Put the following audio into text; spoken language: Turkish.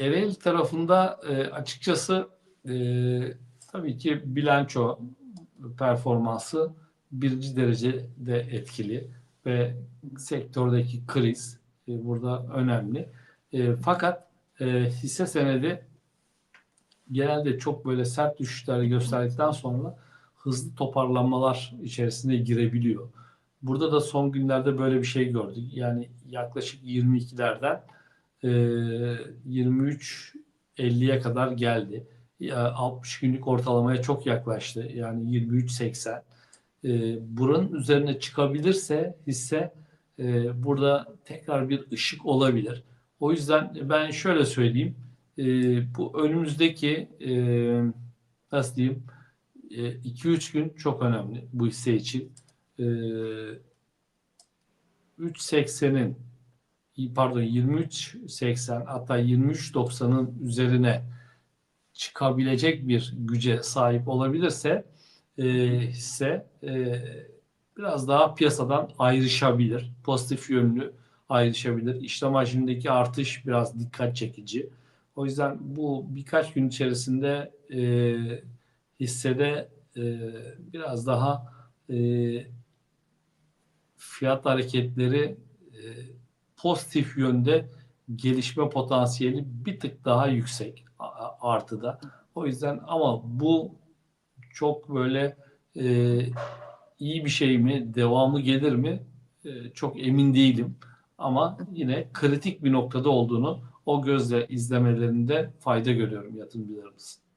Ereğli tarafında e, açıkçası e, tabii ki bilanço performansı birinci derecede etkili ve sektördeki kriz e, burada önemli. E, fakat e, hisse senedi genelde çok böyle sert düşüşler gösterdikten sonra hızlı toparlanmalar içerisinde girebiliyor. Burada da son günlerde böyle bir şey gördük. Yani yaklaşık 22'lerden e, 23.50'ye kadar geldi. Ya 60 günlük ortalamaya çok yaklaştı. Yani 23.80. E, buranın üzerine çıkabilirse hisse e, burada tekrar bir ışık olabilir. O yüzden ben şöyle söyleyeyim. E, bu önümüzdeki e, nasıl diyeyim 2-3 gün çok önemli bu hisse için. E, 3.80'in pardon 23.80 hatta 23.90'ın üzerine çıkabilecek bir güce sahip olabilirse e, hisse e, biraz daha piyasadan ayrışabilir. Pozitif yönlü ayrışabilir. İşlem hacmindeki artış biraz dikkat çekici. O yüzden bu birkaç gün içerisinde e, hissede e, biraz daha e, fiyat hareketleri e, pozitif yönde gelişme potansiyeli bir tık daha yüksek artıda. O yüzden ama bu çok böyle e, iyi bir şey mi, devamı gelir mi e, çok emin değilim. Ama yine kritik bir noktada olduğunu o gözle izlemelerinde fayda görüyorum yatırımcılarımızın.